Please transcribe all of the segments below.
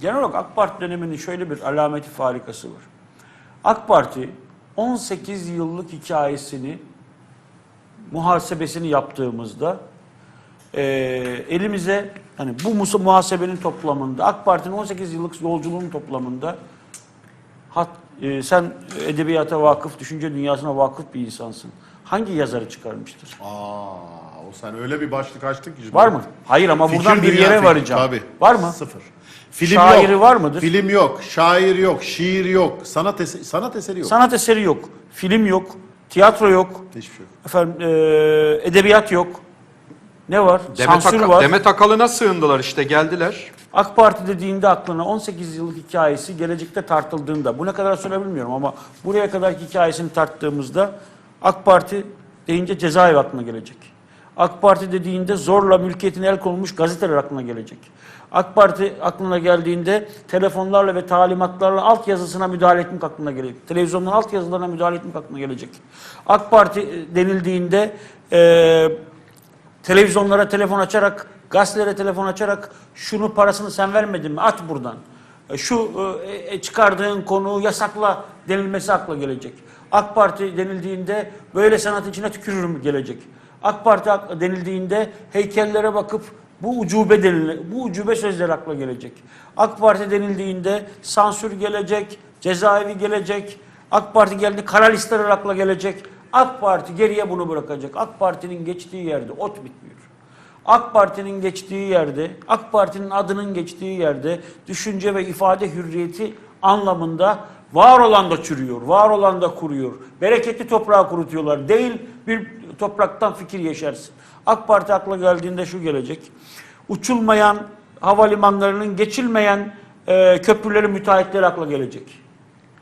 Genel olarak AK Parti döneminin şöyle bir alameti farikası var. AK Parti 18 yıllık hikayesini muhasebesini yaptığımızda e, elimize hani bu muhasebenin toplamında AK Parti'nin 18 yıllık yolculuğunun toplamında hat, e, sen edebiyata vakıf, düşünce dünyasına vakıf bir insansın. Hangi yazarı çıkarmıştır? Aa, sen öyle bir başlık açtın ki. Var mı? Hayır ama Fikir buradan bir yere fikri, varacağım. Tabii. Var mı? Sıfır. Film Şairi yok. var mıdır? Film yok, şair yok, şiir yok, sanat eseri, sanat eseri yok. Sanat eseri yok, film yok, tiyatro yok, Hiçbir şey yok. efendim e, edebiyat yok. Ne var? Demet, Sansür Aka- var. Demet Akalın'a sığındılar işte geldiler. AK Parti dediğinde aklına 18 yıllık hikayesi gelecekte tartıldığında, bu ne kadar süre bilmiyorum ama buraya kadarki hikayesini tarttığımızda AK Parti deyince cezaevi aklına gelecek. AK Parti dediğinde zorla mülkiyetine el konulmuş gazeteler aklına gelecek. AK Parti aklına geldiğinde telefonlarla ve talimatlarla alt yazısına müdahale etmek aklına gelecek. Televizyonların alt yazılarına müdahale etmek aklına gelecek. AK Parti e, denildiğinde eee televizyonlara telefon açarak, gazetelere telefon açarak şunu parasını sen vermedin mi? At buradan. E, Şu e, e, çıkardığın konu yasakla denilmesi akla gelecek. AK Parti denildiğinde böyle sanat içine tükürürüm gelecek. AK Parti denildiğinde heykellere bakıp bu ucube denile, bu ucube sözler akla gelecek. AK Parti denildiğinde sansür gelecek, cezaevi gelecek. AK Parti geldi kara listeler akla gelecek. AK Parti geriye bunu bırakacak. AK Parti'nin geçtiği yerde ot bitmiyor. AK Parti'nin geçtiği yerde, AK Parti'nin adının geçtiği yerde düşünce ve ifade hürriyeti anlamında var olan da çürüyor, var olan da kuruyor. Bereketli toprağı kurutuyorlar. Değil bir topraktan fikir yeşersin. AK Parti akla geldiğinde şu gelecek. Uçulmayan havalimanlarının geçilmeyen e, köprülerin müteahhitleri akla gelecek.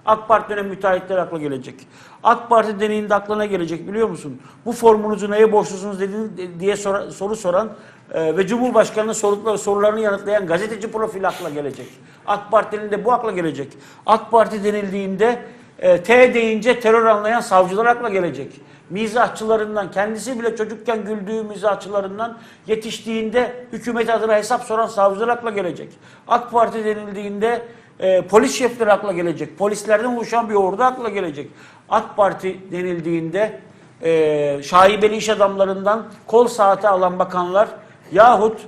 AK Parti dönem müteahhitler akla gelecek. AK Parti deneyinde aklına gelecek biliyor musun? Bu formunuzu neye borçlusunuz dediğini, diye sora- soru soran e, ve Cumhurbaşkanı'nın sordukları sorularını yanıtlayan gazeteci profili akla gelecek. AK Parti'nin de bu akla gelecek. AK Parti denildiğinde e, T deyince terör anlayan savcılar akla gelecek. Mizahçılarından, kendisi bile çocukken güldüğü mizahçılarından yetiştiğinde hükümet adına hesap soran savcılar akla gelecek. AK Parti denildiğinde e, polis şefleri akla gelecek. Polislerden oluşan bir ordu akla gelecek. AK Parti denildiğinde e, şaibeli iş adamlarından kol saati alan bakanlar yahut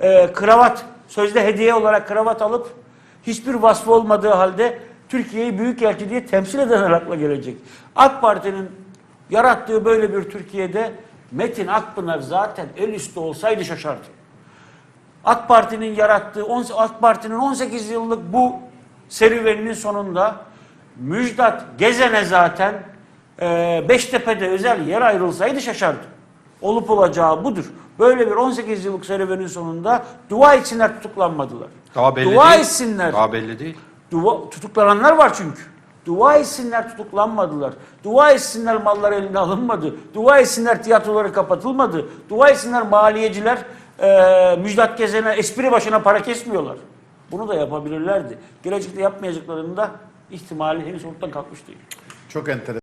e, kravat, sözde hediye olarak kravat alıp hiçbir vasfı olmadığı halde Türkiye'yi büyükelçi diye temsil edenler akla gelecek. AK Parti'nin yarattığı böyle bir Türkiye'de Metin Akpınar zaten el üstü olsaydı şaşardı. AK Parti'nin yarattığı, AK Parti'nin 18 yıllık bu serüveninin sonunda Müjdat Gezen'e zaten e, Beştepe'de özel yer ayrılsaydı şaşardı. Olup olacağı budur. Böyle bir 18 yıllık serüvenin sonunda dua etsinler tutuklanmadılar. Daha belli dua değil. etsinler. Daha belli değil. Dua, tutuklananlar var çünkü. Dua etsinler tutuklanmadılar. Dua etsinler mallar eline alınmadı. Dua etsinler tiyatroları kapatılmadı. Dua etsinler maliyeciler e, Müjdat Gezen'e espri başına para kesmiyorlar. Bunu da yapabilirlerdi. Gelecekte yapmayacaklarında ihtimali henüz ortadan kalkmış değil. Çok enteresan.